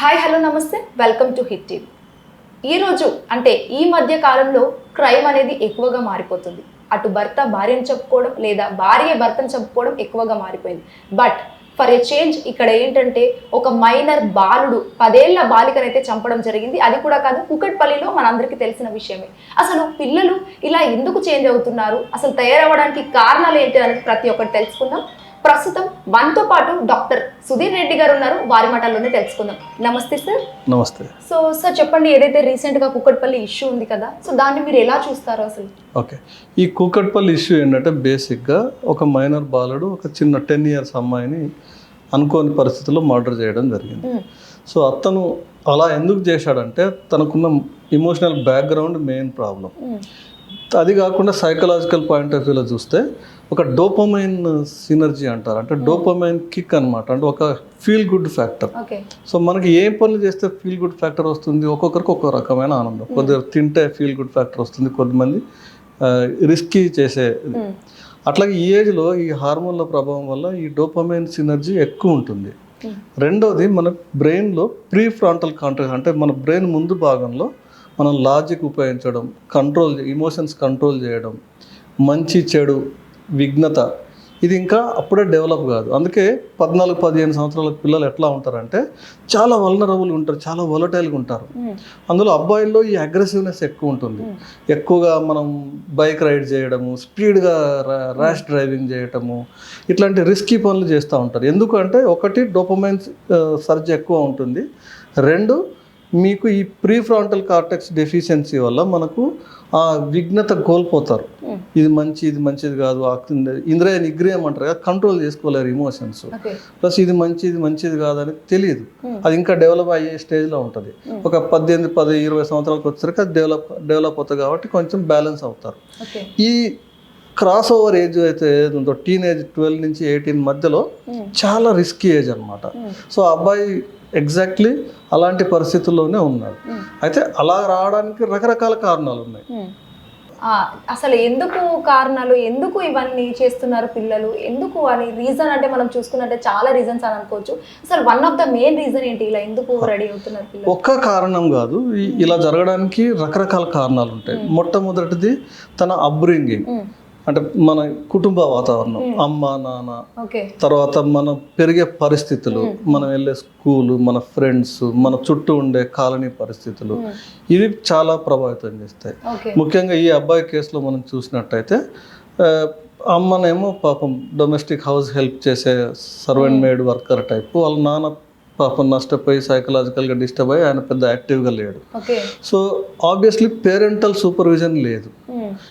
Hi hello నమస్తే. Welcome to hit TV. ఈరోజు అంటే ఈ మధ్య కాలంలో క్రైమ్ అనేది ఎక్కువగా మారిపోతుంది. అటు భర్త భార్యను చెప్పుకోవడం లేదా భార్య భర్తను చెప్పుకోవడం ఎక్కువగా మారిపోయింది. బట్ ఫర్ ఎ చేంజ్ ఇక్కడ ఏంటంటే ఒక మైనర్ బాలుడు పదేళ్ళ బాలికనైతే చంపడం జరిగింది. అది కూడా కాదు కుకట్పల్లిలో మనందరికీ తెలిసిన విషయమే. అసలు పిల్లలు ఇలా ఎందుకు చేంజ్ అవుతున్నారు? అసలు తయారవ్వడానికి కారణాలు ఏంటి అనేది ప్రతి ఒక్కటి తెలుసుకుందాం. ప్రస్తుతం మనతో పాటు డాక్టర్ సుధీర్ రెడ్డి గారు ఉన్నారు. వారి మాటల్లోనే తెలుసుకుందాం. నమస్తే సార్. నమస్తే. సో సార్ చెప్పండి ఏదైతే రీసెంట్గా కుక్కట్పల్లి ఇష్యూ ఉంది కదా సో దాన్ని మీరు ఎలా చూస్తారు అసలు? ఓకే. ఈ కూకట్పల్లి ఇష్యూ ఏంటంటే బేసిక్గా ఒక మైనర్ బాలుడు ఒక చిన్న టెన్ ఇయర్స్ అమ్మాయిని అనుకోని పరిస్థితుల్లో మర్డర్ చేయడం జరిగింది. సో అతను అలా ఎందుకు చేశాడంటే తనకున్న ఇమోషనల్ బ్యాక్గ్రౌండ్ మెయిన్ ప్రాబ్లం. అది కాకుండా సైకలాజికల్ పాయింట్ ఆఫ్ వ్యూలో చూస్తే ఒక డోపమైన్ సినర్జీ అంటారు. అంటే డోపమైన్ కిక్ అన్నమాట. అంటే ఒక ఫీల్ గుడ్ ఫ్యాక్టర్ సో మనకి ఏ పనులు చేస్తే ఫీల్ గుడ్ ఫ్యాక్టర్ వస్తుంది? ఒక్కొక్కరికి ఒక్కో రకమైన ఆనందం. కొద్దిగా తింటే ఫీల్ గుడ్ ఫ్యాక్టర్ వస్తుంది. కొద్దిమంది రిస్కీ చేసే మ్మ్. అట్లాగే ఈ ఏజ్లో ఈ హార్మోన్ల ప్రభావం వల్ల ఈ డోపమైన్ సినర్జీ ఎక్కువ ఉంటుంది. మ్మ్. రెండోది మన బ్రెయిన్లో ప్రీ ఫ్రాంటల్ కాంట్రాక్ట్ అంటే మన బ్రెయిన్ ముందు భాగంలో మనం లాజిక్ ఉపయోగించడం కంట్రోల్ ఇమోషన్స్ కంట్రోల్ చేయడం మంచి చెడు విఘ్నత. ఇది ఇంకా అప్పుడే డెవలప్ కాదు. అందుకే పద్నాలుగు పదిహేను సంవత్సరాల పిల్లలు ఎట్లా ఉంటారంటే చాలా వలనరబుల్గా ఉంటారు చాలా వొలటైల్గా ఉంటారు. అందులో అబ్బాయిల్లో ఈ అగ్రెసివ్నెస్ ఎక్కువ ఉంటుంది. ఎక్కువగా మనం బైక్ రైడ్ చేయడము స్పీడ్గా ర్యాష్ డ్రైవింగ్ చేయటము ఇట్లాంటి రిస్కీ పనులు చేస్తూ ఉంటారు. ఎందుకంటే ఒకటి డోపమైన్ సర్జ్ ఎక్కువ ఉంటుంది. రెండు మీకు ఈ ప్రీ ఫ్రాంటల్ కార్టెక్స్ డెఫిషియన్సీ వల్ల మనకు ఆ విఘ్నత కోల్పోతారు. ఇది మంచి ఇది మంచిది కాదు ఇంద్రియ నిగ్రహం అంటారు కదా కంట్రోల్ చేసుకోలేరు ఇమోషన్స్ ప్లస్ ఇది మంచి ఇది మంచిది కాదని తెలియదు. అది ఇంకా డెవలప్ అయ్యే స్టేజ్లో ఉంటుంది. ఒక పద్దెనిమిది పది ఇరవై సంవత్సరాలకు వచ్చేసరికి అది డెవలప్ డెవలప్ అవుతుంది కాబట్టి కొంచెం బ్యాలెన్స్ అవుతారు. ఈ క్రాస్ ఓవర్ ఏజ్ అయితే ఏది ఉందో టీనేజ్ ట్వెల్వ్ నుంచి ఎయిటీన్ మధ్యలో మ్మ్. చాలా రిస్కీ ఏజ్ అనమాట. సో అబ్బాయి ఎగ్జాక్ట్లీ అలాంటి పరిస్థితుల్లోనే ఉన్నాడు. మ్మ్. అయితే అలా రావడానికి రకరకాల కారణాలు ఉన్నాయి. ఆ, అసలు ఎందుకు కారణాలు ఎందుకు ఇవన్నీ చేస్తున్నారు పిల్లలు? ఎందుకు అని రీజన్ అంటే మనం చూసుకున్నట్టే చాలా రీజన్స్ అని అనుకోవచ్చు. అసలు one of the main reason ఏంటి ఇలా ఎందుకు రెడీ అవుతున్నారు ఒక్క కారణం కాదు. ఇలా జరగడానికి రకరకాల కారణాలు ఉంటాయి. మొట్టమొదటిది తన అప్బ్రింగింగ్. అంటే మన కుటుంబ వాతావరణం అమ్మ నాన్న. తర్వాత మనం పెరిగే పరిస్థితులు మనం వెళ్ళే స్కూలు మన ఫ్రెండ్స్ మన చుట్టూ ఉండే కాలనీ పరిస్థితులు. ఇవి చాలా ప్రభావితం చేస్తాయి. ముఖ్యంగా ఈ అబ్బాయి కేసులో మనం చూసినట్టయితే అమ్మనేమో పాపం డొమెస్టిక్ హౌస్ హెల్ప్ చేసే సర్వెంట్ మేడ్ వర్కర్ టైప్ వాళ్ళ నాన్న పాపం నష్టపోయి సైకలాజికల్గా డిస్టర్బ్ అయ్యి ఆయన పెద్ద యాక్టివ్గా లేడు. సో ఆబ్వియస్లీ పేరెంటల్ సూపర్విజన్ లేదు.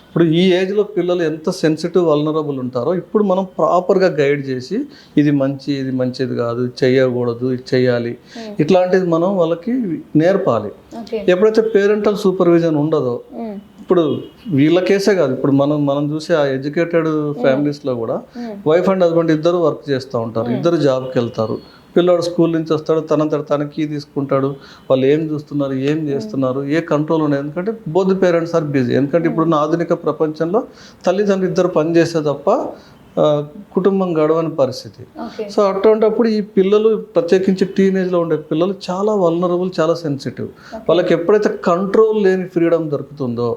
ఇప్పుడు ఈ ఏజ్లో పిల్లలు ఎంత సెన్సిటివ్ వల్నరబుల్ ఉంటారో ఇప్పుడు మనం ప్రాపర్గా గైడ్ చేసి ఇది మంచి ఇది మంచిది కాదు చేయకూడదు ఇది చేయాలి Hmm. ఇట్లాంటిది మనం వాళ్ళకి నేర్పాలి ఎప్పుడైతే పేరెంటల్ సూపర్విజన్ ఉండదో మ్మ్. ఇప్పుడు వీళ్ళ కేసే కాదు ఇప్పుడు మనం మనం చూసే ఆ ఎడ్యుకేటెడ్ ఫ్యామిలీస్లో కూడా మ్మ్. వైఫ్ అండ్ హస్బెండ్ ఇద్దరు వర్క్ చేస్తూ ఉంటారు ఇద్దరు జాబ్కి వెళ్తారు పిల్లోడు స్కూల్ నుంచి వస్తాడు తనంతట తన కీ తీసుకుంటాడు వాళ్ళు ఏం చూస్తున్నారు ఏం చేస్తున్నారు ఏ కంట్రోల్ ఉన్నాయి ఎందుకంటే బోత్ పేరెంట్స్ ఆర్ బిజీ. ఎందుకంటే ఇప్పుడున్న ఆధునిక ప్రపంచంలో తల్లిదండ్రులు ఇద్దరు పనిచేస్తే తప్ప కుటుంబం గడవని పరిస్థితి. సో అటువంటప్పుడు ఈ పిల్లలు ప్రత్యేకించి టీనేజ్లో ఉండే పిల్లలు చాలా వల్నరబుల్ చాలా సెన్సిటివ్ వాళ్ళకి ఎప్పుడైతే కంట్రోల్ లేని ఫ్రీడమ్ దొరుకుతుందో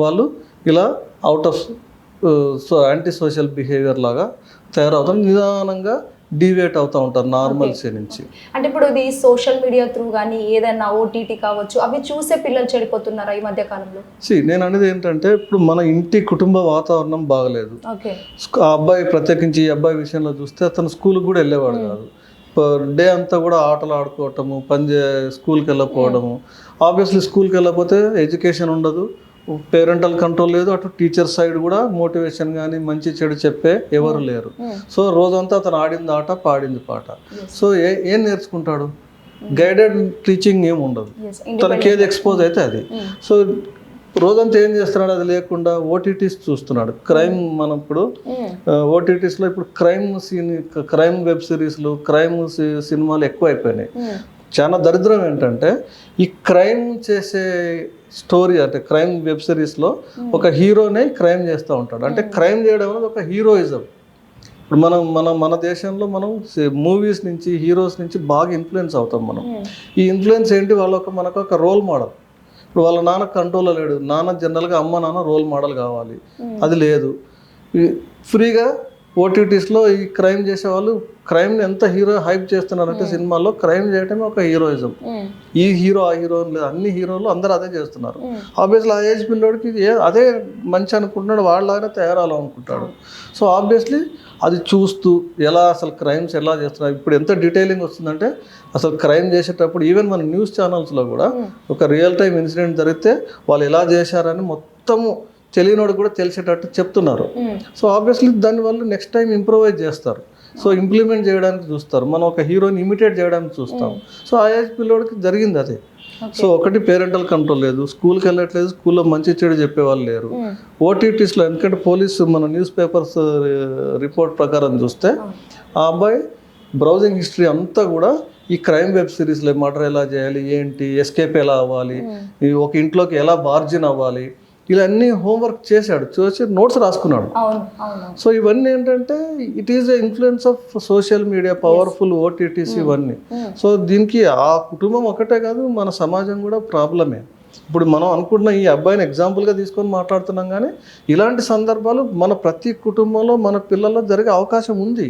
వాళ్ళు ఇలా out of so anti social behaviour లాగా తయారవుతారు. నిదానంగా డీవియేట్ అవుతూ ఉంటారు నార్మల్సీ నుంచి. అంటే ఇప్పుడు ఇది సోషల్ మీడియా త్రూ కానీ ఏదైనా ఓటీటీ కావచ్చు అవి చూసే పిల్లలు చెడిపోతున్నారా ఈ మధ్య కాలంలో? సి నేను అనేది ఏంటంటే ఇప్పుడు మన ఇంటి కుటుంబ వాతావరణం బాగలేదు. ఆ అబ్బాయి ప్రత్యేకించి ఈ అబ్బాయి విషయంలో చూస్తే అతను స్కూల్కి కూడా వెళ్ళేవాడు కాదు. డే అంతా కూడా ఆటలు ఆడుకోవటము పని చే స్కూల్కి వెళ్ళకపోవడము. ఆబ్వియస్లీ స్కూల్కి వెళ్ళకపోతే ఎడ్యుకేషన్ ఉండదు. పేరెంటల్ కంట్రోల్ లేదు అటు టీచర్ సైడ్ కూడా మోటివేషన్ కానీ మంచి చెడు చెప్పే ఎవరు లేరు. మ్మ్. సో రోజంతా అతను ఆడింది ఆట పాడింది పాట. సో ఏ ఏం నేర్చుకుంటాడు? గైడెడ్ టీచింగ్ ఏం ఉండదు. తనకి ఏది ఎక్స్పోజ్ అయితే అది. సో రోజంతా ఏం చేస్తున్నాడు? అది లేకుండా ఓటీటీస్ చూస్తున్నాడు. క్రైమ్ మనం ఇప్పుడు ఓటీటీస్లో ఇప్పుడు క్రైమ్ సీన్ క్రైమ్ వెబ్ సిరీస్లు క్రైమ్ సినిమాలు ఎక్కువ అయిపోయినాయి చాలా దరిద్రం ఏంటంటే ఈ క్రైమ్ చేసే స్టోరీ అంటే క్రైమ్ వెబ్ సిరీస్లో ఒక హీరోనే క్రైమ్ చేస్తూ ఉంటాడు. అంటే క్రైమ్ చేయడం అనేది ఒక హీరోయిజం. ఇప్పుడు మనం మన మన దేశంలో మనం మూవీస్ నుంచి హీరోస్ నుంచి బాగా ఇన్ఫ్లుయెన్స్ అవుతాం మనం. ఈ ఇన్ఫ్లుయెన్స్ ఏంటి? వాళ్ళ ఒక మనకు ఒక రోల్ మోడల్. ఇప్పుడు వాళ్ళ నాన్న కంట్రోల్లో లేడు. నాన్న జనరల్గా అమ్మ నాన్న రోల్ మోడల్ కావాలి. అది లేదు. ఫ్రీగా ఓటీటీస్లో ఈ క్రైమ్ చేసే వాళ్ళు క్రైమ్ని ఎంత హీరో హైప్ చేస్తున్నారంటే సినిమాల్లో క్రైమ్ చేయటమే ఒక హీరోయిజం. ఈ హీరో ఆ హీరో లేదు అన్ని హీరోలు అందరూ అదే చేస్తున్నారు. ఆబ్వియస్లీ ఆ ఏజ్ పిల్లోడికి ఏ అదే మంచి అనుకుంటున్నాడు వాళ్ళలాగానే తయారవ్వాలనుకుంటాడు సో ఆబ్వియస్లీ అది చూస్తూ ఎలా అసలు క్రైమ్స్ ఎలా చేస్తున్నారు ఇప్పుడు ఎంత డీటెయిలింగ్ వస్తుందంటే అసలు క్రైమ్ చేసేటప్పుడు ఈవెన్ మన న్యూస్ ఛానల్స్లో కూడా ఒక రియల్ టైం ఇన్సిడెంట్ జరిగితే వాళ్ళు ఎలా చేశారని మొత్తము తెలియనోడు కూడా తెలిసేటట్టు చెప్తున్నారు. సో ఆబ్వియస్లీ దానివల్ల నెక్స్ట్ టైం ఇంప్రూవైజ్ చేస్తారు. సో ఇంప్లిమెంట్ చేయడానికి చూస్తారు. మనం ఒక హీరోని ఇమిటేట్ చేయడానికి చూస్తాం. సో ఆ ఏజ్ పిల్లోడికి జరిగింది అదే. సో ఒకటి పేరెంటల్ కంట్రోల్ లేదు. స్కూల్కి వెళ్ళట్లేదు. స్కూల్లో మంచి చెడు చెప్పేవాళ్ళు లేరు. ఓటీటీస్లో ఎందుకంటే పోలీసు మన న్యూస్ పేపర్స్ రిపోర్ట్ ప్రకారం చూస్తే ఆ. అబ్బాయి బ్రౌజింగ్ హిస్టరీ అంతా కూడా ఈ క్రైమ్ వెబ్ సిరీస్లో మర్డర్ ఎలా చేయాలి ఏంటి ఎస్కేప్ ఎలా అవ్వాలి ఈ ఒక ఇంట్లోకి ఎలా బార్జిన్ అవ్వాలి ఇలా అన్ని హోంవర్క్ చేశాడు చేసి నోట్స్ రాసుకున్నాడు. సో ఇవన్నీ ఏంటంటే it is the influence of social media powerful OTTs ఇవన్నీ. సో దీనికి ఆ కుటుంబం ఒకటే కాదు మన సమాజం కూడా ప్రాబ్లమే. ఇప్పుడు మనం అనుకుంటున్న ఈ అబ్బాయిని ఎగ్జాంపుల్గా తీసుకొని మాట్లాడుతున్నాం కానీ ఇలాంటి సందర్భాలు మన ప్రతి కుటుంబంలో మన పిల్లల్లో జరిగే అవకాశం ఉంది.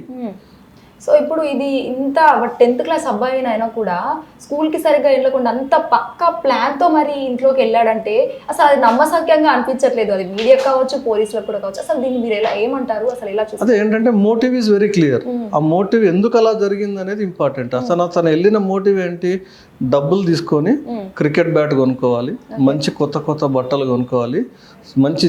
సో ఇప్పుడు ఇది ఇంత టెన్త్ క్లాస్ అబ్బాయి అయినా కూడా స్కూల్కి సరిగ్గా వెళ్ళకుండా అంత పక్కా ప్లాన్తో మరి ఇంట్లోకి వెళ్ళాడంటే అసలు అది నమ్మసక్యంగా అనిపించట్లేదు. అది మీడియా కావచ్చు పోలీసులకు కూడా కావచ్చు. అసలు దీన్ని మీరు ఎలా ఏమంటారు? అసలు ఎలా చూస్తారు? అదే ఏంటంటే మోటివ్ ఈజ్ వెరీ క్లియర్. ఆ మోటివ్ ఎందుకు అలా జరిగింది అనేది ఇంపార్టెంట్ అసలు అతను వెళ్ళిన మోటివ్ ఏంటి? డబ్బులు తీసుకొని క్రికెట్ బ్యాట్ కొనుక్కోవాలి మంచి కొత్త కొత్త బట్టలు కొనుక్కోవాలి మంచి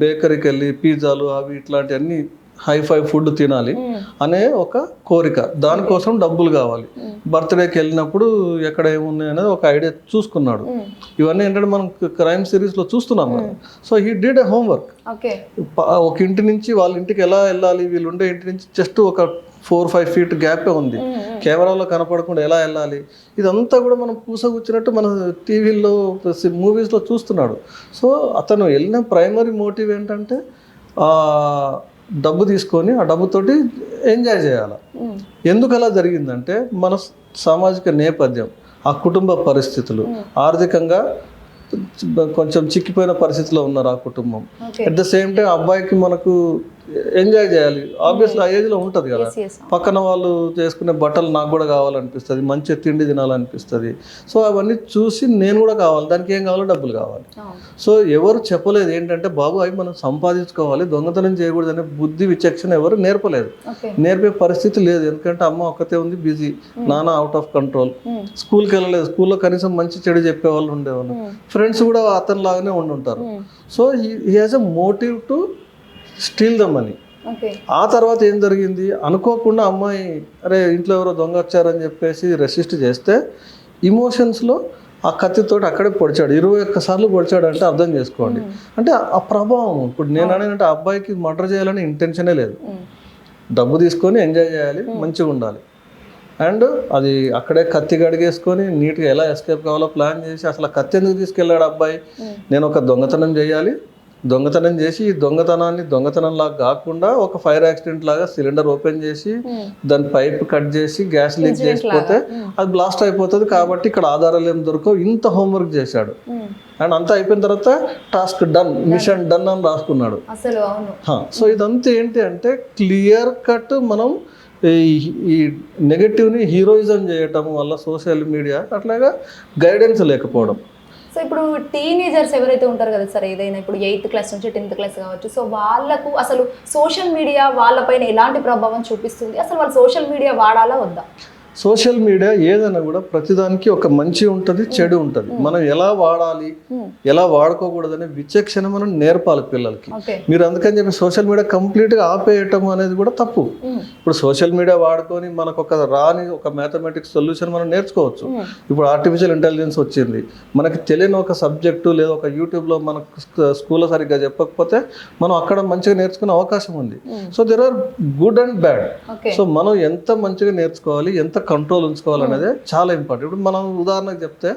బేకరీకి వెళ్ళి పిజ్జాలు అవి ఇట్లాంటివన్నీ హై ఫై ఫుడ్ తినాలి అనే ఒక కోరిక. దానికోసం డబ్బులు కావాలి. బర్త్డేకి వెళ్ళినప్పుడు ఎక్కడ ఏమున్నాయి అనేది ఒక ఐడియా చూసుకున్నాడు. ఇవన్నీ ఏంటంటే మనం క్రైమ్ సిరీస్లో చూస్తున్నాం కదా. So he did a homework. ఒక ఇంటి నుంచి వాళ్ళ ఇంటికి ఎలా వెళ్ళాలి వీళ్ళు ఉండే ఇంటి నుంచి జస్ట్ ఒక ఫోర్ ఫైవ్ ఫీట్ గ్యాపే ఉంది. కెమెరాలో కనపడకుండా ఎలా వెళ్ళాలి? ఇదంతా కూడా మనం పూసగుచ్చినట్టు మన టీవీల్లో మూవీస్లో చూస్తున్నాడు. సో అతను వెళ్ళిన ప్రైమరీ మోటివ్ ఏంటంటే డబ్బు తీసుకొని ఆ డబ్బుతోటి ఎంజాయ్ చేయాలి? ఎందుకు అలా జరిగిందంటే మన సామాజిక నేపథ్యం ఆ కుటుంబ పరిస్థితులు ఆర్థికంగా కొంచెం చిక్కిపోయిన పరిస్థితిలో ఉన్నారు ఆ కుటుంబం. అట్ ద సేమ్ టైం అబ్బాయికి మనకు ఎంజాయ్ చేయాలి. ఆబ్వియస్లీ ఆ ఏజ్లో ఉంటుంది కదా. పక్కన వాళ్ళు చేసుకునే బట్టలు నాకు కూడా కావాలనిపిస్తుంది. మంచి తిండి తినాలనిపిస్తుంది. సో అవన్నీ చూసి నేను కూడా కావాలి. దానికి ఏం కావాలో డబ్బులు కావాలి. సో ఎవరు చెప్పలేదు. ఏంటంటే బాబు అవి మనం సంపాదించుకోవాలి. దొంగతనం చేయకూడదు అనే బుద్ధి విచక్షణ ఎవరు నేర్పలేదు. నేర్పే పరిస్థితి లేదు. ఎందుకంటే అమ్మ ఒక్కతే ఉంది బిజీ. నాన్న అవుట్ ఆఫ్ కంట్రోల్ స్కూల్కి వెళ్ళలేదు. స్కూల్లో కనీసం మంచి చెడు చెప్పేవాళ్ళు ఉండేవాళ్ళు. ఫ్రెండ్స్ కూడా అతని లాగానే ఉండి ఉంటారు so he has a motive to steal the money. Okay. ఆ తర్వాత ఏం జరిగింది? అనుకోకుండా అమ్మాయి అరే ఇంట్లో ఎవరో దొంగ వచ్చారని చెప్పేసి రెసిస్ట్ చేస్తే ఇమోషన్స్లో ఆ కత్తితోటి అక్కడే పొడిచాడు. ఇరవై ఒక్క సార్లు పొడిచాడు అంటే అర్థం చేసుకోండి. అంటే ఆ ప్రభావం ఇప్పుడు నేను అనేది ఆ అబ్బాయికి మర్డర్ చేయాలని ఇంటెన్షనే లేదు. డబ్బు తీసుకొని ఎంజాయ్ చేయాలి మంచిగా ఉండాలి. అండ్ అది అక్కడే కత్తి గడిగేసుకొని నీట్గా ఎలా ఎస్కేప్ కావాలో ప్లాన్ చేసి అసలు కత్తి ఎందుకు తీసుకెళ్ళాడు అబ్బాయి? నేను ఒక దొంగతనం చేయాలి దొంగతనం చేసి ఈ దొంగతనాన్ని దొంగతనం లాగా కాకుండా ఒక ఫైర్ యాక్సిడెంట్ లాగా సిలిండర్ ఓపెన్ చేసి దాని పైప్ కట్ చేసి గ్యాస్ లీక్ చేసిపోతే అది బ్లాస్ట్ అయిపోతుంది కాబట్టి ఇక్కడ ఆధారాలు ఏం దొరకవు. ఇంత హోంవర్క్ చేశాడు. అండ్ అంతా అయిపోయిన తర్వాత టాస్క్ డన్ మిషన్ డన్ అని రాసుకున్నాడు. సో ఇదంతా ఏంటి అంటే క్లియర్ కట్ మనం ఈ- ఈ నెగటివ్ని హీరోయిజం చేయటం వల్ల సోషల్ మీడియా అట్లాగా గైడెన్స్ లేకపోవడం. సో ఇప్పుడు టీనేజర్స్ ఎవరైతే ఉంటారు కదా సార్ ఏదైనా ఇప్పుడు ఎయిత్ క్లాస్ నుంచి టెన్త్ క్లాస్ కావచ్చు సో వాళ్ళకు అసలు సోషల్ మీడియా వాళ్ళపైన ఎలాంటి ప్రభావం చూపిస్తుంది? అసలు వాళ్ళు సోషల్ మీడియా వాడాలా వద్దా? సోషల్ మీడియా ఏదైనా కూడా ప్రతిదానికి ఒక మంచి ఉంటుంది చెడు ఉంటుంది. మనం ఎలా వాడాలి ఎలా వాడుకోకూడదనే విచక్షణ మనం నేర్పాలి పిల్లలకి. మీరు అందుకని చెప్పి సోషల్ మీడియా కంప్లీట్గా ఆపేయటం అనేది కూడా తప్పు. ఇప్పుడు సోషల్ మీడియా వాడుకొని మనకు ఒక రాని ఒక మ్యాథమెటిక్స్ సొల్యూషన్ మనం నేర్చుకోవచ్చు. ఇప్పుడు ఆర్టిఫిషియల్ ఇంటెలిజెన్స్ వచ్చింది. మనకి తెలియని ఒక సబ్జెక్టు లేదా ఒక యూట్యూబ్లో మనకు స్క- స్కూల్లో సరిగ్గా చెప్పకపోతే మనం అక్కడ మంచిగా నేర్చుకునే అవకాశం ఉంది. So there are good and bad so మనం ఎంత మంచిగా నేర్చుకోవాలి ఎంత కంట్రోల్ ఉంచుకోవాలనేది చాలా ఇంపార్టెంట్ ఇప్పుడు మనం ఉదాహరణకు చెప్తే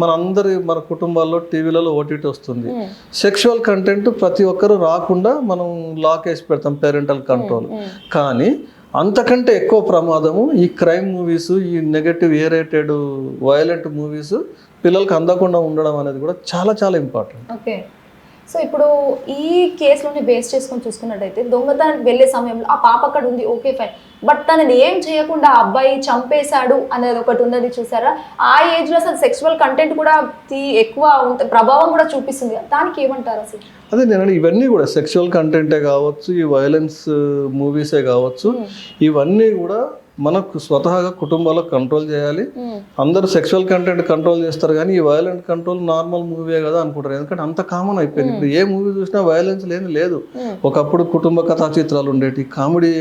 మన అందరి మన కుటుంబాల్లో టీవీలలో ఓటీటీ వస్తుంది. సెక్షువల్ కంటెంట్ ప్రతి ఒక్కరు రాకుండా మనం లాక్ వేసి పెడతాం పేరెంటల్ కంట్రోల్ కానీ అంతకంటే ఎక్కువ ప్రమాదము ఈ క్రైమ్ మూవీస్ ఈ negative A rated violent movies పిల్లలకి అందకుండా ఉండడం అనేది కూడా చాలా చాలా ఇంపార్టెంట్ సో ఇప్పుడు ఈ కేసులోనే బేస్ చేసుకొని చూసుకున్నట్టయితే దొంగతనానికి వెళ్ళే సమయంలో ఆ పాప అక్కడ ఉంది ఓకే ఫైన్ బట్ తనని ఏం చేయకుండా ఆ అబ్బాయి చంపేశాడు అనేది ఒకటి ఉన్నది చూసారా? ఆ ఏజ్లో అసలు సెక్సువల్ కంటెంట్ కూడా ఎక్కువ ఉంట- ప్రభావం కూడా చూపిస్తుంది. దానికి ఏమంటారు అసలు? అదే నేను ఇవన్నీ కూడా సెక్షువల్ కంటెంటే కావచ్చు ఈ వైలెన్స్ మూవీసే కావచ్చు ఇవన్నీ కూడా మనకు స్వతహాగా కుటుంబాల్లో కంట్రోల్ చేయాలి. అందరూ సెక్షువల్ కంటెంట్ కంట్రోల్ చేస్తారు కానీ ఈ వైలెంట్ కంట్రోల్ నార్మల్ మూవీ కదా అనుకుంటారు. ఎందుకంటే అంత కామన్ అయిపోయింది. ఇప్పుడు ఏ మూవీ చూసినా వైలెన్స్ లేని లేదు. ఒకప్పుడు కుటుంబ కథా చిత్రాలు ఉండేవి కామెడీ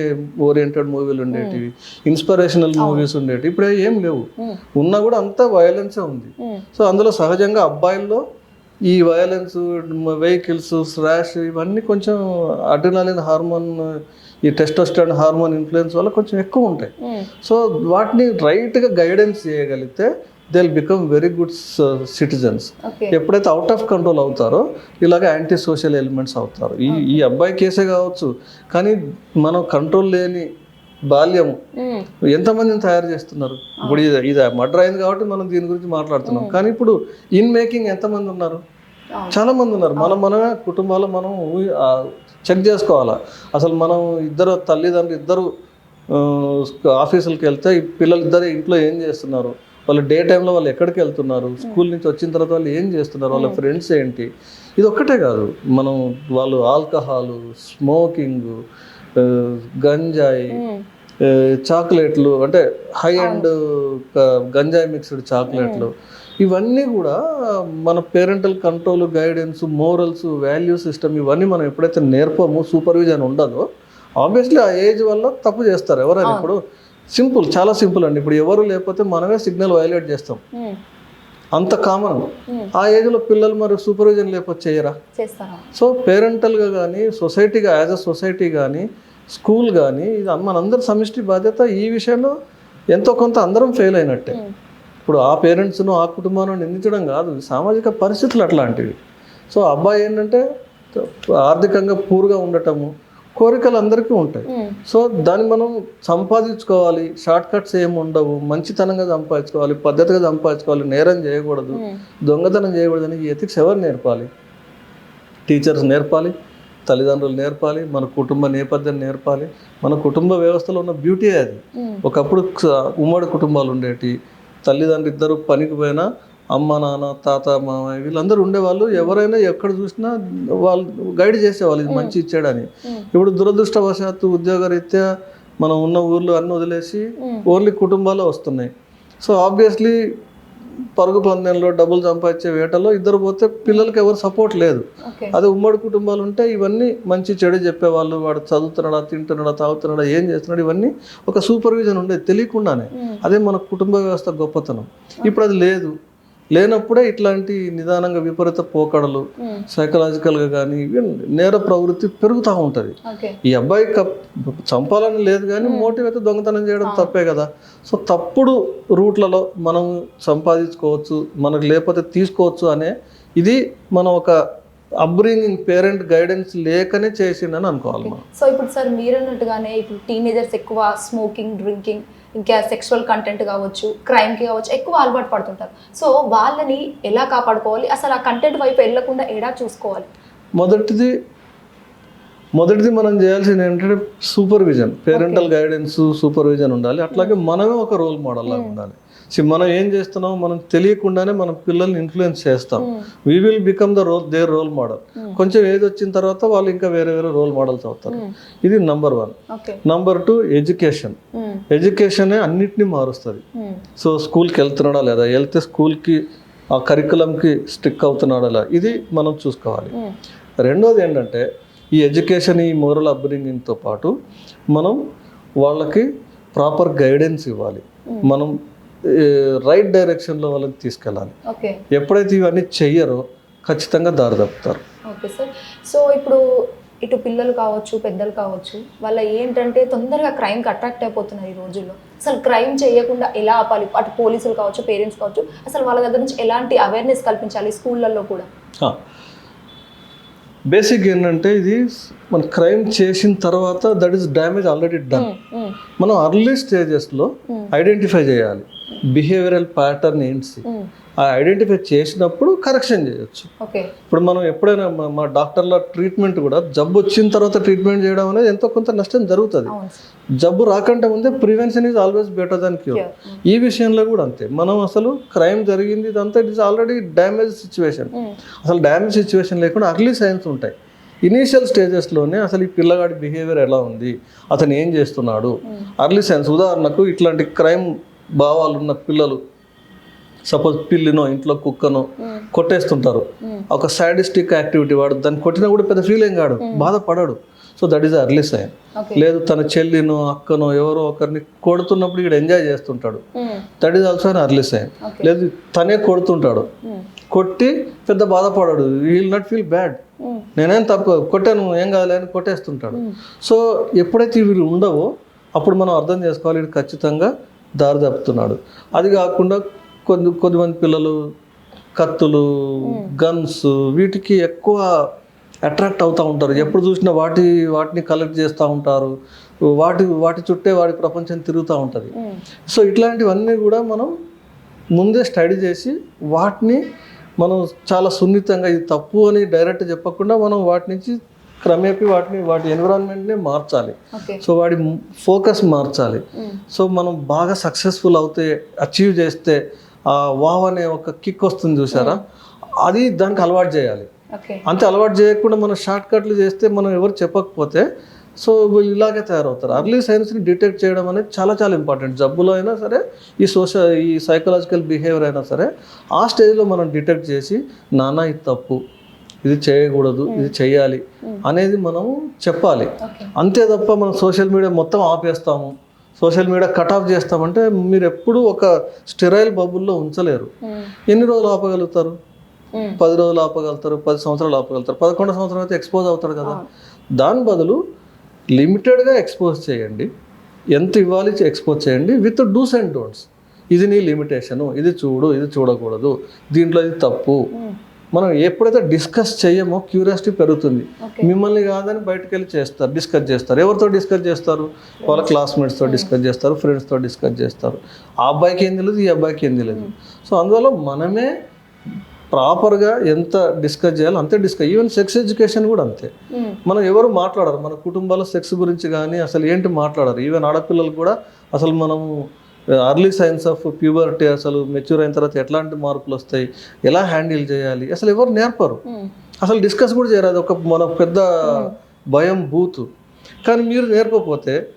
ఓరియంటెడ్ మూవీలు ఉండేటివి ఇన్స్పిరేషనల్ మూవీస్ ఉండేవి ఇప్పుడు ఏం లేవు. ఉన్నా కూడా అంతా వైలెన్సే ఉంది. సో అందులో సహజంగా అబ్బాయిల్లో ఈ వైలెన్స్ వెహికల్స్ స్రాష్ ఇవన్నీ కొంచెం అడ్రినాలిన్ హార్మోన్ ఈ టెస్టోస్టెరాన్ హార్మోన్ ఇన్ఫ్లుయెన్స్ వల్ల కొంచెం ఎక్కువ ఉంటాయి. సో వాటిని రైట్గా గైడెన్స్ చేయగలిగితే they will become very good citizens ఎప్పుడైతే అవుట్ ఆఫ్ కంట్రోల్ అవుతారో ఇలాగ యాంటీ సోషల్ ఎలిమెంట్స్ అవుతారు. ఈ ఈ అబ్బాయి కేసే కావచ్చు కానీ మనం కంట్రోల్ లేని బాల్యం ఎంతమందిని తయారు చేస్తున్నారు? ఇప్పుడు ఇది ఇది మర్డర్ అయింది కాబట్టి మనం దీని గురించి మాట్లాడుతున్నాం. కానీ ఇప్పుడు ఇన్ మేకింగ్ ఎంతమంది ఉన్నారు. చాలా మంది ఉన్నారు. మనం కుటుంబాల్లో మనం ఊ- ఆ, చెక్ చేసుకోవాలా? అసలు మనం ఇద్దరు తల్లిదండ్రులు ఇద్దరు ఆఫీసులకు వెళ్తే ఈ పిల్లలు ఇద్దరు ఇంట్లో ఏం చేస్తున్నారు? వాళ్ళు డే టైంలో వాళ్ళు ఎక్కడికి వెళ్తున్నారు? స్కూల్ నుంచి వచ్చిన తర్వాత వాళ్ళు ఏం చేస్తున్నారు? వాళ్ళ ఫ్రెండ్స్ ఏంటి? ఇది ఒక్కటే కాదు. మనం వాళ్ళు ఆల్కహాల్ స్మోకింగ్ గంజాయి ఆ, చాక్లెట్లు అంటే హై అండ్ గంజాయి మిక్స్డ్ చాక్లెట్లు. ఇవన్నీ కూడా మన parental control guidance morals value system ఇవన్నీ మనం ఎప్పుడైతే నేర్పమో సూపర్విజన్ ఉండదో ఆబ్వియస్లీ ఆ ఏజ్ వల్ల తప్పు చేస్తారు. ఎవరైనా ఇప్పుడు సింపుల్ చాలా సింపుల్ అండి. ఇప్పుడు ఎవరు లేకపోతే మనమే సిగ్నల్ వైలేట్ చేస్తాం. అంత కామన్ ఆ ఏజ్లో పిల్లలు మరి సూపర్విజన్ లేకపోతే చేయరా? సో పేరెంటల్గా కానీ సొసైటీగా యాజ్ అ సొసైటీ కానీ స్కూల్ కానీ ఇది మనందరి సమిష్టి బాధ్యత ఈ విషయంలో ఎంతో కొంత అందరం ఫెయిల్ అయినట్టే. ఇప్పుడు ఆ పేరెంట్స్ను ఆ కుటుంబాన్ని నిందించడం కాదు. సామాజిక పరిస్థితులు అట్లాంటివి. సో అబ్బాయి ఏంటంటే ఆర్థికంగా పూర్గా ఉండటము కోరికలు అందరికీ ఉంటాయి. సో దాన్ని మనం సంపాదించుకోవాలి. షార్ట్ కట్స్ ఏమి ఉండవు. మంచితనంగా సంపాదించుకోవాలి. పద్ధతిగా సంపాదించుకోవాలి. నేరం చేయకూడదు. దొంగతనం చేయకూడదు అని ఎథిక్స్ ఎవరు నేర్పాలి? టీచర్స్ నేర్పాలి. తల్లిదండ్రులు నేర్పాలి. మన కుటుంబ నేపథ్యం నేర్పాలి. మన కుటుంబ వ్యవస్థలో ఉన్న బ్యూటీ అది. ఒకప్పుడు ఉమ్మడి కుటుంబాలు ఉండేటి. తల్లిదండ్రులు ఇద్దరు పనికి పోయినా అమ్మ నాన్న తాత మామయ్య వీళ్ళందరూ ఉండేవాళ్ళు. ఎవరైనా ఎక్కడ చూసినా వాళ్ళు గైడ్ చేసేవాళ్ళు ఇది మంచి ఇచ్చాడని. ఇప్పుడు దురదృష్టవశాత్తు ఉద్యోగరీత్యా మనం ఉన్న ఊర్లో అన్ని వదిలేసి ఓన్లీ కుటుంబాలే వస్తున్నాయి. సో ఆబ్వియస్లీ పరుగు పందెంలో డబ్బులు సంపాదించే వేటలో ఇద్దరు పోతే పిల్లలకి ఎవరు సపోర్ట్ లేదు. అదే ఉమ్మడి కుటుంబాలు ఉంటే ఇవన్నీ మంచి చెడు చెప్పేవాళ్ళు వాడు చదువుతున్నాడా తింటున్నాడా తాగుతున్నాడా ఏం చేస్తున్నాడు ఇవన్నీ ఒక సూపర్విజన్ ఉండేది తెలియకుండానే. అదే మన కుటుంబ వ్యవస్థ గొప్పతనం. ఇప్పుడు అది లేదు. లేనప్పుడే ఇట్లాంటి నిదానంగా విపరీత పోకడలు సైకలాజికల్గా కానీ నేర ప్రవృత్తి పెరుగుతూ ఉంటుంది. ఈ అబ్బాయి చంపాలని లేదు కానీ మోటివ్ అయితే దొంగతనం చేయడం తప్పే కదా. సో తప్పుడు రూట్లలో మనం సంపాదించుకోవచ్చు మనకు లేకపోతే తీసుకోవచ్చు అనే ఇది మనం ఒక అప్బ్రింగింగ్ పేరెంట్ గైడెన్స్ లేకనే చేసిండని అనుకోవాలి మనం. సో ఇప్పుడు సార్ మీరు అన్నట్టుగానే ఇప్పుడు టీనేజర్స్ ఎక్కువ స్మోకింగ్ డ్రింకింగ్ ఇంకా సెక్షువల్ కంటెంట్ కావచ్చు క్రైమ్కి కావచ్చు ఎక్కువ అలవాటు పడుతుంటారు. సో వాళ్ళని ఎలా కాపాడుకోవాలి? అసలు ఆ కంటెంట్ వైపు వెళ్ళకుండా ఎలా చూసుకోవాలి? మొదటిది మొదటిది మనం చేయాల్సింది ఏంటంటే సూపర్విజన్ పేరెంటల్ గైడెన్స్ సూపర్విజన్ ఉండాలి. అట్లాగే మనమే ఒక రోల్ మోడల్ లాగా ఉండాలి. సో మనం ఏం చేస్తున్నాం? మనం తెలియకుండానే మన పిల్లల్ని ఇన్ఫ్లుయెన్స్ చేస్తాం. We will become the role their role model కొంచెం ఏజ్ వచ్చిన తర్వాత వాళ్ళు ఇంకా వేరే వేరే రోల్ మోడల్స్ అవుతారు. ఇది number one number two education ఎడ్యుకేషనే అన్నిటినీ మారుస్తుంది. సో స్కూల్కి వెళ్తున్నాడా లేదా? వెళ్తే స్కూల్కి ఆ కరికులంకి స్టిక్ అవుతున్నాడా లేదా? ఇది మనం చూసుకోవాలి. రెండోది ఏంటంటే ఈ ఎడ్యుకేషన్ ఈ మోరల్ అప్బ్రింగింగ్తో పాటు మనం వాళ్ళకి ప్రాపర్ గైడెన్స్ ఇవ్వాలి. మనం రైట్ డైరెక్షన్లో వాళ్ళని తీసుకెళ్ళాలి. ఓకే. ఎప్పుడైతే ఇవన్నీ చెయ్యరో ఖచ్చితంగా దారి తప్పుతారు. Okay sir. సో ఇప్పుడు ఇటు పిల్లలు కావచ్చు పెద్దలు కావచ్చు వాళ్ళ ఏంటంటే తొందరగా క్రైమ్కి అట్రాక్ట్ అయిపోతున్నారు ఈ రోజుల్లో. అసలు క్రైమ్ చేయకుండా ఎలా ఆపాలి? అటు పోలీసులు కావచ్చు పేరెంట్స్ కావచ్చు అసలు వాళ్ళ దగ్గర నుంచి ఎలాంటి అవేర్నెస్ కల్పించాలి స్కూళ్ళల్లో కూడా? బేసిక్ ఏంటంటే ఇది మన క్రైమ్ చేసిన తర్వాత that is damage already done మనం అర్లీ స్టేజెస్లో. ఐడెంటిఫై చేయాలి. బిహేవియరల్ ప్యాటర్న్ ఏంటి? ఆ ఐడెంటిఫై చేసినప్పుడు కరెక్షన్ చేయొచ్చు. ఇప్పుడు మనం ఎప్పుడైనా మా- డాక్టర్ల ట్రీట్మెంట్ కూడా జబ్బు వచ్చిన తర్వాత ట్రీట్మెంట్ చేయడం అనేది ఎంతో కొంత నష్టం జరుగుతుంది. జబ్బు రాకంటే ముందే prevention is always better than cure. ఈ విషయంలో కూడా అంతే. మనం అసలు క్రైమ్ జరిగింది ఇదంతా it is already damage situation అసలు డ్యామేజ్ సిచ్యువేషన్ లేకుండా అర్లీ సైన్స్ ఉంటాయి. ఇనీషియల్ స్టేజెస్లోనే అసలు ఈ పిల్లగాడి బిహేవియర్ ఎలా ఉంది? అతను ఏం చేస్తున్నాడు? అర్లీ సైన్స్ ఉదాహరణకు ఇట్లాంటి క్రైమ్ భావాలు ఉన్న పిల్లలు సపోజ్ పిల్లినో ఇంట్లో కుక్కనో కొట్టేస్తుంటారు. ఒక సాడిస్టిక్ యాక్టివిటీ వాడు దాన్ని కొట్టినా కూడా పెద్ద ఫీల్ ఏం కాడు బాధపడాడు. So that is early sign లేదు తన చెల్లినో అక్కనో ఎవరో ఒకరిని కొడుతున్నప్పుడు ఇక్కడ ఎంజాయ్ చేస్తుంటాడు. That is also an early sign లేదు తనే కొడుతుంటాడు. ఉమ్, కొట్టి పెద్ద బాధపడాడు. విల్ నాట్ ఫీల్ బ్యాడ్ నేనేం తప్పు కొట్టాను ఏం కాదులే అని కొట్టేస్తుంటాడు. సో ఎప్పుడైతే ఇవి ఉండవో అప్పుడు మనం అర్థం చేసుకోవాలి ఇది ఖచ్చితంగా దారి తప్పుతున్నాడు. అది కాకుండా కొద్ది కొద్దిమంది పిల్లలు కత్తులు గన్స్ వీటికి ఎక్కువ అట్రాక్ట్ అవుతూ ఉంటారు. ఎప్పుడు చూసినా వాటి వాటిని కలెక్ట్ చేస్తూ ఉంటారు. వాటి వాటి చుట్టే వాడి ప్రపంచం తిరుగుతూ ఉంటుంది. సో ఇట్లాంటివన్నీ కూడా మనం ముందే స్టడీ చేసి వాటిని మనం చాలా సున్నితంగా ఇది తప్పు అని డైరెక్ట్ చెప్పకుండా మనం వాటి నుంచి క్రమేపీ వాటిని వాటి ఎన్విరాన్మెంట్ని మార్చాలి. సో వాడి ఫోకస్ మార్చాలి. సో మనం బాగా సక్సెస్ఫుల్ అవుతే అచీవ్ చేస్తే ఆ వావ్ అనే ఒక కిక్ వస్తుంది చూసారా? అది దానికి అలవాటు చేయాలి. అంతే అలవాటు చేయకుండా మనం షార్ట్ కట్లు చేస్తే మనం ఎవరు చెప్పకపోతే సో ఇలాగే తయారవుతారు. అర్లీ సైన్స్ని డిటెక్ట్ చేయడం అనేది చాలా చాలా ఇంపార్టెంట్. జబ్బులో అయినా సరే ఈ సోషల్ ఈ సైకలాజికల్ బిహేవియర్ అయినా సరే ఆ స్టేజ్లో మనం డిటెక్ట్ చేసి నాన్న ఇది తప్పు ఇది చేయకూడదు ఇది చేయాలి అనేది మనం చెప్పాలి. అంతే తప్ప మనం సోషల్ మీడియా మొత్తం ఆపేస్తాము. సోషల్ మీడియా కట్ ఆఫ్ చేస్తామంటే మీరు ఎప్పుడూ ఒక స్టెరైల్ బబుల్లో ఉంచలేరు. ఎన్ని రోజులు ఆపగలుగుతారు? పది రోజులు ఆపగలుగుతారు పది సంవత్సరాలు ఆపగలుగుతారు పదకొండు సంవత్సరం అయితే ఎక్స్పోజ్ అవుతారు కదా. దాని బదులు లిమిటెడ్గా ఎక్స్పోజ్ చేయండి. ఎంత ఇవ్వాలి ఎక్స్పోజ్ చేయండి విత్ డూస్ అండ్ డోంట్స్. ఇది నీ లిమిటేషను ఇది చూడు ఇది చూడకూడదు. దీంట్లో ఇది తప్పు. మనం ఎప్పుడైతే డిస్కస్ చేయమో క్యూరియాసిటీ పెరుగుతుంది. మిమ్మల్ని కాదని బయటకు వెళ్ళి చేస్తారు డిస్కస్ చేస్తారు. ఎవరితో డిస్కస్ చేస్తారు? వాళ్ళ క్లాస్మేట్స్తో డిస్కస్ చేస్తారు ఫ్రెండ్స్తో డిస్కస్ చేస్తారు. ఆ అబ్బాయికి ఏం తెలియదు ఈ అబ్బాయికి ఏం తెలియదు సో అందువల్ల మనమే ప్రాపర్గా ఎంత డిస్కస్ చేయాలో అంతే డిస్కస్ ఈవెన్ సెక్స్ ఎడ్యుకేషన్ కూడా అంతే. ఉమ్, మనం ఎవరు మాట్లాడరు. మన కుటుంబాల్లో సెక్స్ గురించి కానీ అసలు ఏంటి మాట్లాడరు. ఈవెన్ ఆడపిల్లలు కూడా అసలు మనము అర్లీ సైన్స్ ఆఫ్ ప్యూబర్టీ అసలు మెచ్యూర్ అయిన తర్వాత ఎట్లాంటి మార్పులు వస్తాయి? ఎలా హ్యాండిల్ చేయాలి? అసలు ఎవరు నేర్పరు. ఉమ్, అసలు డిస్కస్ కూడా చేయరు అది ఒక మన పెద్ద భయం బూతు. కానీ మీరు నేర్పకపోతే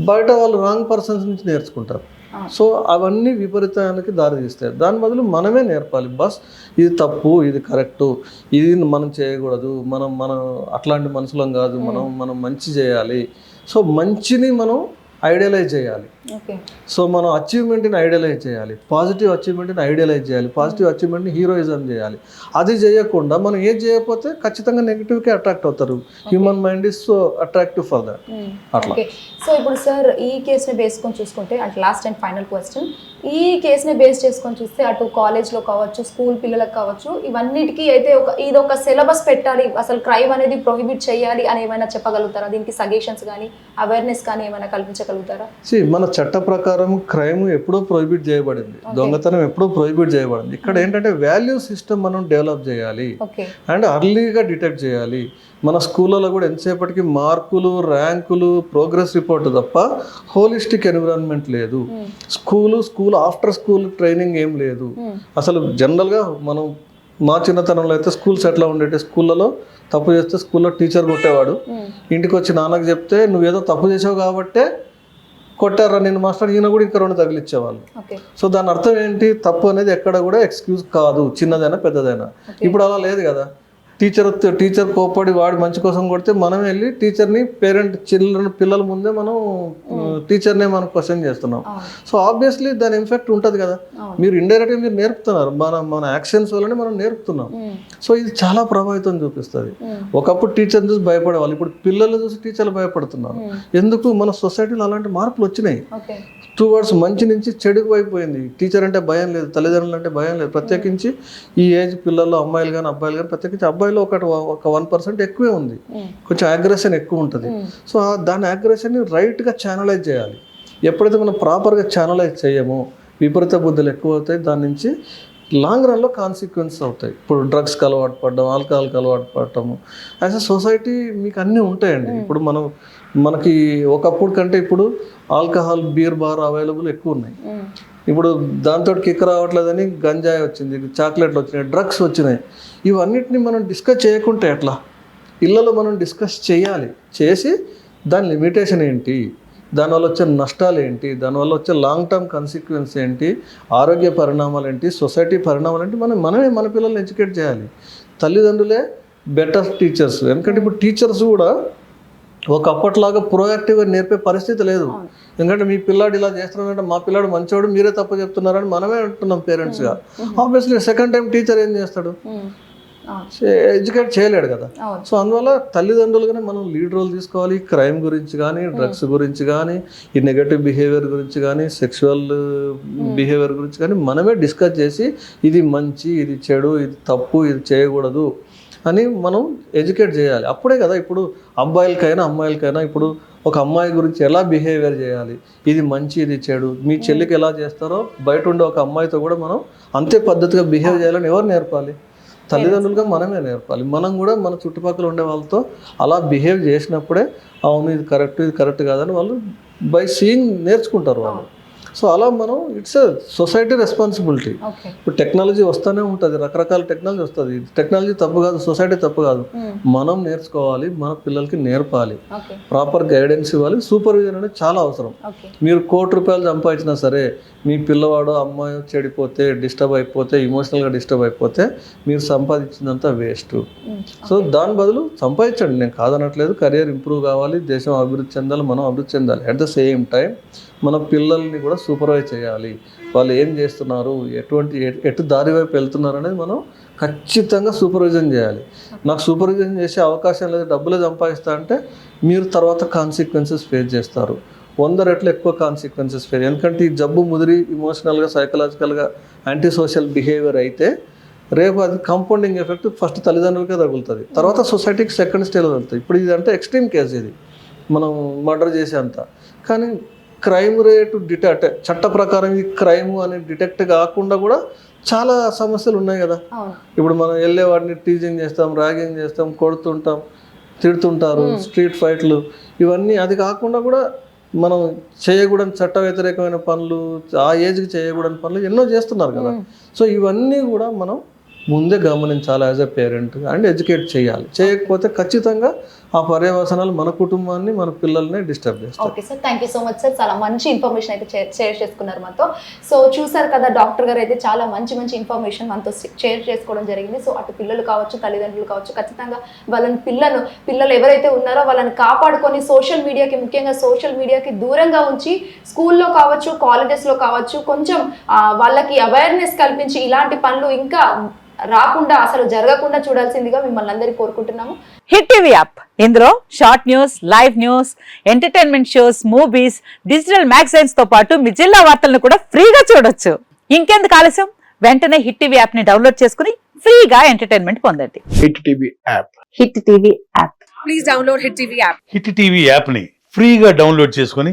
బయట వాళ్ళు రాంగ్ పర్సన్స్ నుంచి నేర్చుకుంటారు. సో అవన్నీ విపరీతానికి దారి తీస్తాయి. దాని బదులు మనమే నేర్పాలి. బస్ ఇది తప్పు ఇది కరెక్టు ఇది మనం చేయకూడదు మనం మనం అట్లాంటి మనుషులం కాదు మనం మనం మంచి చేయాలి. సో మంచిని మనం ఐడియలైజ్ చేయాలి. సో మనం అచీవ్మెంట్ని ఐడియలైజ్ చేయాలి. పాజిటివ్ అచీవ్మెంట్ని ఐడియలైజ్ చేయాలి. పాజిటివ్ అచీవ్మెంట్ని హీరోయిజం చేయాలి. అది చేయకుండా మనం ఏం చేయకపోతే ఖచ్చితంగా నెగిటివ్కి అట్రాక్ట్ అవుతారు. Human mind is so attractive for that అట్లా. ఓకే. సో ఇప్పుడు సార్ ఈ కేసుని బేస్కొని చూసుకుంటే అంటే లాస్ట్ అండ్ ఫైనల్ క్వశ్చన్ ఈ కేసుని బేస్ చేసుకొని చూస్తే అటు కాలేజ్లో కావచ్చు స్కూల్ పిల్లలకు కావచ్చు ఇవన్నిటికీ అయితే ఒక ఇది ఒక సిలబస్ పెట్టాలి. అసలు క్రైమ్ అనేది ప్రొహిబిట్ చేయాలి అని ఏమైనా చెప్పగలుగుతారా? దీనికి సజెషన్స్ కానీ అవేర్నెస్ కానీ ఏమైనా కల్పించగలుగుతారా? సి మన చట్ట ప్రకారం క్రైమ్ ఎప్పుడో ప్రొహిబిట్ చేయబడింది. దొంగతనం ఎప్పుడో ప్రొహిబిట్ చేయబడింది. ఇక్కడ ఏంటంటే వాల్యూ సిస్టమ్ మనం డెవలప్ చేయాలి. అండ్ అర్లీగా డిటెక్ట్ చేయాలి. మన స్కూళ్ళలో కూడా ఎంతసేపటికి మార్కులు ర్యాంకులు ప్రోగ్రెస్ రిపోర్ట్ తప్ప హోలిస్టిక్ ఎన్విరాన్మెంట్ లేదు. School school after school training ఏం లేదు. అసలు జనరల్గా మనం మా చిన్నతనంలో అయితే స్కూల్స్ ఎట్లా ఉండేటి స్కూళ్ళలో తప్పు చేస్తే స్కూల్లో టీచర్ కొట్టేవాడు. ఇంటికి వచ్చి నాన్నకు చెప్తే నువ్వేదో తప్పు చేసావు కాబట్టే కొట్టారా? నేను మాస్టర్ ఈయన కూడా ఇంకా రెండు తగిలిచ్చేవాళ్ళు సో దాని అర్థం ఏంటి? తప్పు అనేది ఎక్కడ కూడా ఎక్స్క్యూజ్ కాదు. చిన్నదైనా పెద్దదైనా. ఇప్పుడు అలా లేదు కదా. టీచర్ టీచర్ కోప్పడి వాడి మంచి కోసం కొడితే మనం వెళ్ళి టీచర్ని పేరెంట్ చిల్డ్రన్ పిల్లల ముందే మనం టీచర్నే మనం క్వశ్చన్ చేస్తున్నాం. సో ఆబ్వియస్లీ దాని ఇంపాక్ట్ ఉంటుంది కదా. మీరు ఇండైరెక్ట్గా మీరు నేర్పుతున్నారు. మన మన యాక్షన్స్ వల్లనే మనం నేర్పుతున్నాం. ఉమ్, సో ఇది చాలా ప్రభావితం చూపిస్తుంది. ఉమ్, ఒకప్పుడు టీచర్ చూసి భయపడేవాళ్ళు. ఇప్పుడు పిల్లలు చూసి టీచర్లు భయపడుతున్నారు. ఎందుకు? మన సొసైటీలో అలాంటి మార్పులు వచ్చినాయి. టూ వర్డ్స్ మంచి నుంచి చెడుకు అయిపోయింది టీచర్ అంటే భయం లేదు. తల్లిదండ్రులు అంటే భయం లేదు. ప్రత్యేకించి ఈ ఏజ్ పిల్లలు అమ్మాయిలు కానీ అబ్బాయిలు కానీ ప్రత్యేకించి అబ్బాయిలో ఒకటి ఒక వన్ పర్సెంట్ ఎక్కువే ఉంది. కొంచెం అగ్రెషన్ ఎక్కువ ఉంటుంది. సో దాని అగ్రెషన్ని రైట్గా ఛానలైజ్ చేయాలి. ఎప్పుడైతే మనం ప్రాపర్గా ఛానలైజ్ చేయమో విపరీత బుద్ధులు ఎక్కువ అవుతాయి. దాని నుంచి లాంగ్ రన్లో కాన్సిక్వెన్స్ అవుతాయి. ఇప్పుడు డ్రగ్స్కి అలవాటు పడడం ఆల్కహాల్కి అలవాటు పడటము యాజ్ అ సొసైటీ మీకు అన్నీ ఉంటాయండి. ఇప్పుడు మనం మనకి ఒకప్పుడు కంటే ఇప్పుడు ఆల్కహాల్ బీర్ బార్ అవైలబుల్ ఎక్కువ ఉన్నాయి. ఇప్పుడు దాంతో కిక్ రావట్లేదని గంజాయి వచ్చింది చాక్లెట్లు వచ్చినాయి డ్రగ్స్ వచ్చినాయి. ఇవన్నిటిని మనం డిస్కస్ చేయకుంటే ఎట్లా? ఇళ్ళలో మనం డిస్కస్ చేయాలి. చేసి దాని లిమిటేషన్ ఏంటి? దానివల్ల వచ్చే నష్టాలు ఏంటి? దానివల్ల వచ్చే లాంగ్ టర్మ్ కాన్సిక్వెన్స్ ఏంటి? ఆరోగ్య పరిణామాలు ఏంటి? సొసైటీ పరిణామాలు ఏంటి? మనం మనమే మన పిల్లల్ని ఎడ్యుకేట్ చేయాలి. తల్లిదండ్రులే బెటర్ టీచర్స్ ఎందుకంటే ఇప్పుడు టీచర్స్ కూడా ఒక అప్పట్లాగా ప్రోయాక్టివ్గా నేర్పే పరిస్థితి లేదు. ఎందుకంటే మీ పిల్లాడు ఇలా చేస్తున్నాడంటే మా పిల్లాడు మంచోడు మీరే తప్పు చెప్తున్నారని మనమే అంటున్నాం పేరెంట్స్గా ఆబ్వియస్లీ సెకండ్ టైం టీచర్ ఏం చేస్తాడు? ఎడ్యుకేట్ చేయలేడు కదా. సో అందువల్ల తల్లిదండ్రులుగానే మనం లీడ్ రోల్ తీసుకోవాలి క్రైమ్ గురించి కానీ డ్రగ్స్ గురించి కానీ ఈ నెగటివ్ బిహేవియర్ గురించి కానీ సెక్షువల్ బిహేవియర్ గురించి కానీ మనమే డిస్కస్ చేసి ఇది మంచి ఇది చెడు ఇది తప్పు ఇది చేయకూడదు. అని మనం ఎడ్యుకేట్ చేయాలి. అప్పుడే కదా ఇప్పుడు అబ్బాయిలకైనా అమ్మాయిలకైనా ఇప్పుడు ఒక అమ్మాయి గురించి ఎలా బిహేవియర్ చేయాలి? ఇది మంచి ఇది చెడు. మీ చెల్లికి ఎలా చేస్తారో బయట ఉండే ఒక అమ్మాయితో కూడా మనం అంతే పద్ధతిగా బిహేవ్ చేయాలని ఎవరు నేర్పాలి? తల్లిదండ్రులుగా మనమే నేర్పాలి. మనం కూడా మన చుట్టుపక్కల ఉండే వాళ్ళతో అలా బిహేవ్ చేసినప్పుడే అవును ఇది కరెక్ట్ ఇది కరెక్ట్ కాదని వాళ్ళు బై సీయింగ్ నేర్చుకుంటారు వాళ్ళు. సో అలా మనం ఇట్స్ సొసైటీ రెస్పాన్సిబిలిటీ ఇప్పుడు టెక్నాలజీ వస్తూనే ఉంటుంది రకరకాల టెక్నాలజీ వస్తుంది. టెక్నాలజీ తప్పు కాదు సొసైటీ తప్పు కాదు. ఉమ్, మనం నేర్చుకోవాలి మన పిల్లలకి నేర్పాలి. ప్రాపర్ గైడెన్స్ ఇవ్వాలి సూపర్విజన్ అనేది చాలా అవసరం. మీరు కోటి రూపాయలు సంపాదించినా సరే మీ పిల్లవాడు అమ్మాయి చెడిపోతే డిస్టర్బ్ అయిపోతే ఇమోషనల్గా డిస్టర్బ్ అయిపోతే మీరు సంపాదించిందంతా వేస్ట్ ఉమ్, సో దాని బదులు సంపాదించండి. నేను కాదనట్లేదు కెరియర్ ఇంప్రూవ్ కావాలి దేశం అభివృద్ధి చెందాలి మనం అభివృద్ధి చెందాలి. అట్ ద సేమ్ టైం మన పిల్లల్ని కూడా సూపర్వైజ్ చేయాలి. వాళ్ళు ఏం చేస్తున్నారు? ఎటువంటి ఎటు దారి వైపు వెళ్తున్నారు అనేది మనం ఖచ్చితంగా సూపర్విజన్ చేయాలి. నాకు సూపర్విజన్ చేసే అవకాశం లేదు. డబ్బులే సంపాదిస్తా అంటే మీరు తర్వాత కాన్సిక్వెన్సెస్ ఫేస్ చేస్తారు. వంద రెట్లు ఎక్కువ కాన్సిక్వెన్సెస్ ఫేస్ ఎందుకంటే ఈ జబ్బు ముదిరి ఇమోషనల్గా సైకలాజికల్గా యాంటీ సోషల్ బిహేవియర్ అయితే రేపు అది కాంపౌండింగ్ ఎఫెక్ట్ ఫస్ట్ తల్లిదండ్రులకే తగులుతుంది. తర్వాత సొసైటీకి సెకండ్ స్టేజ్లో వెళ్తుంది ఇప్పుడు ఇది అంటే ఎక్స్ట్రీమ్ కేసు ఇది. మనం మర్డర్ చేసే అంత కానీ క్రైమ్ రేటు డిటెక్ట్ చట్ట ప్రకారం ఇది క్రైమ్ అని డిటెక్ట్ కాకుండా కూడా చాలా సమస్యలు ఉన్నాయి కదా. ఇప్పుడు మనం వెళ్ళే వాడిని టీజింగ్ చేస్తాం ర్యాగింగ్ చేస్తాం కొడుతుంటాం తిడుతుంటారు స్ట్రీట్ ఫైట్లు ఇవన్నీ అది కాకుండా కూడా మనం చేయకూడని చట్ట వ్యతిరేకమైన పనులు ఆ ఏజ్కి చేయకూడని పనులు ఎన్నో చేస్తున్నారు కదా. సో ఇవన్నీ కూడా మనం ముందే గమనించాలి as a parent and educate చేయాలి. చేయకపోతే ఖచ్చితంగా ఆ పర్యవసనాలు మన కుటుంబాన్ని మన పిల్లల్ని డిస్టర్బ్ చేస్తాయి. Okay sir thank you so much sir చాలా మంచి ఇన్ఫర్మేషన్ అయితే షేర్- షేర్ చేసుకున్నారు మనతో సో చూసారు కదా డాక్టర్ గారు అయితే చాలా మంచి మంచి ఇన్ఫర్మేషన్ మనతో షేర్ చేసుకోవడం జరిగింది. సో అటు పిల్లలు కావచ్చు తల్లిదండ్రులు కావచ్చు ఖచ్చితంగా వాళ్ళని పిల్లలు పిల్లలు ఎవరైతే ఉన్నారో వాళ్ళని కాపాడుకొని సోషల్ మీడియాకి ముఖ్యంగా సోషల్ మీడియాకి దూరంగా ఉంచి స్కూల్లో కావచ్చు కాలేజెస్లో కావచ్చు కొంచెం వాళ్ళకి అవేర్నెస్ కల్పించి ఇలాంటి పనులు ఇంకా రాకుండా అసలు జరగకుండా చూడాల్సిందిగా మిమ్మల్ని అందరికీ కోరుకుంటున్నాము. Hit TV app. ఇందులో short news live news entertainment shows movies digital మ్యాగజైన్స్తో పాటు మీ జిల్లా వార్తలను కూడా ఫ్రీగా చూడొచ్చు. ఇంకెందుకు ఆలస్యం? వెంటనే హిట్ టీవీ యాప్ని డౌన్లోడ్ చేసుకుని ఫ్రీగా ఎంటర్టైన్మెంట్ పొందండి. Hit TV app. Hit TV app. Hit TV యాప్ని ఫ్రీగా డౌన్లోడ్ చేసుకొని